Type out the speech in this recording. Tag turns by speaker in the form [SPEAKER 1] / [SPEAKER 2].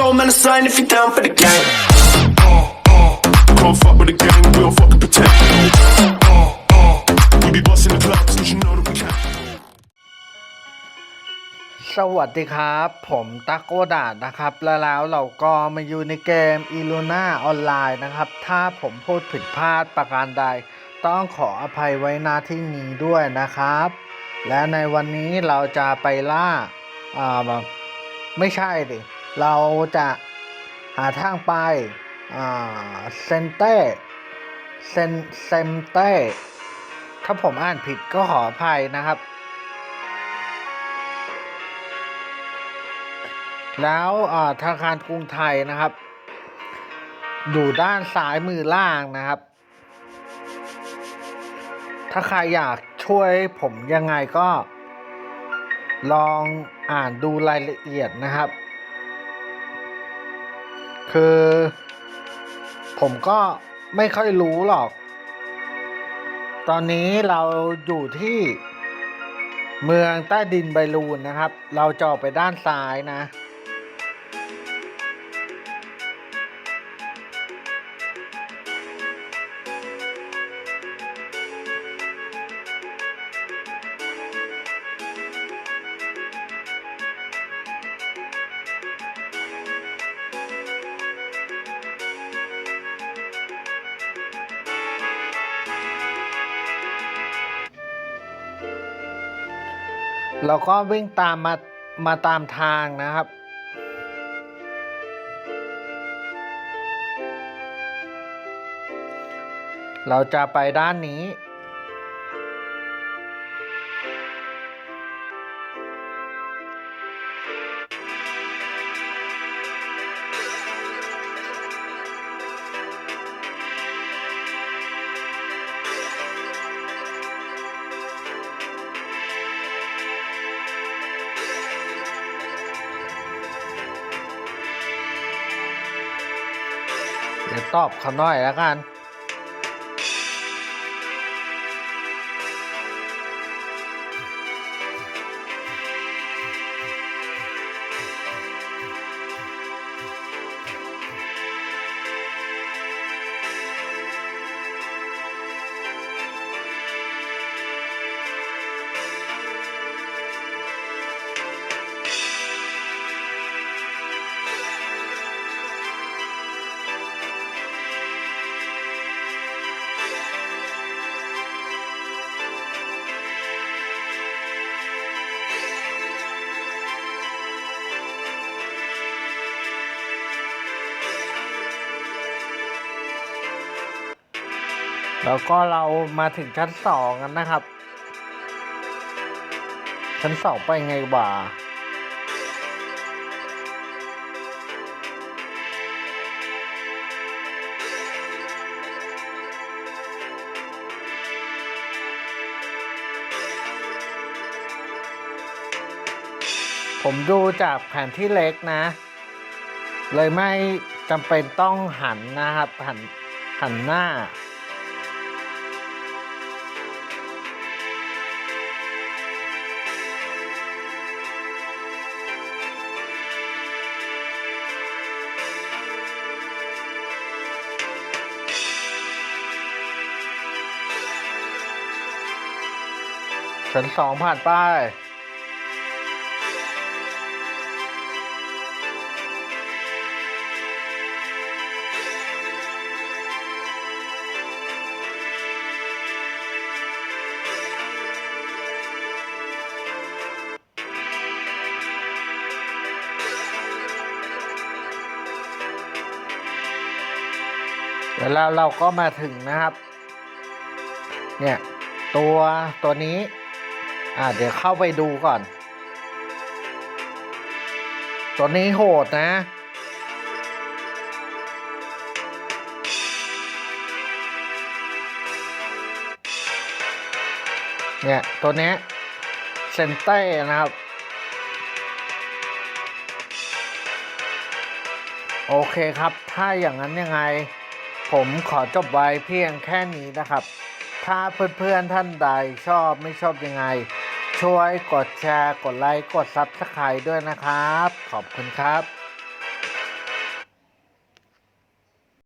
[SPEAKER 1] control, man, a sign if you're down for the game.
[SPEAKER 2] Can't fuck with the gang, we don't fucking pretend. We be busting the clubs, you should know that we can.
[SPEAKER 3] สวัสดีครับ ผมตักโอดาดนะครับ แล้วแล้วเราก็มาอยู่ในเกม i l u n a ออนไลน์นะครับ ถ้าผมพูดผิดพลาดประการใด ต้องขออภัยไว้หน้าที่นี้ด้วยนะครับ และในวันนี้เราจะไปล่าอ่าไม่ใช่ดิ เราจะหาทางไปเซนเต้เซนเซมเต้ถ้าผมอ่านผิดก็ขออภัยนะครับ แล้วธนาคารกรุงไทยนะครับอยู่ด้านซ้ายมือล่างนะครับ ถ้าใครอยากช่วยผมยังไงก็ ลองอ่านดูรายละเอียดนะครับ คือ ผมก็ไม่ค่อยรู้หรอก ตอนนี้เราอยู่ที่เมืองใต้ดินไบรูนนะครับ เราจะออกไปด้านซ้ายนะ เราก็วิ่งตามมามาตามทางนะครับ เราจะไปด้านนี้ เดี๋ยวตอบเขาหน่อยแล้วกัน แล้วก็เรามาถึงชั้นสองกันนะครับ ชั้นสองไปไงบ่าผมดูจากแผนที่เล็กนะ เลยไม่จำเป็นต้องหันนะครับ หันหันหน้า ชั้นสองผ่านไปแล้วเราก็มาถึงนะครับ เนี่ย ตัวตัวนี้ อ่าเดี๋ยวเข้าไปดูก่อน ตัวนี้โหดนะ เนี่ย ตัวนี้เซนเต้นะครับ โอเคครับ ถ้าอย่างนั้นยังไง ผมขอจบไว้เพียงแค่นี้นะครับถ้าเพื่อนๆท่านใดชอบไม่ชอบยังไง ช่วยกดแชร์ กดไลค์ กดซับสไครต์ด้วยนะครับ ขอบคุณครับ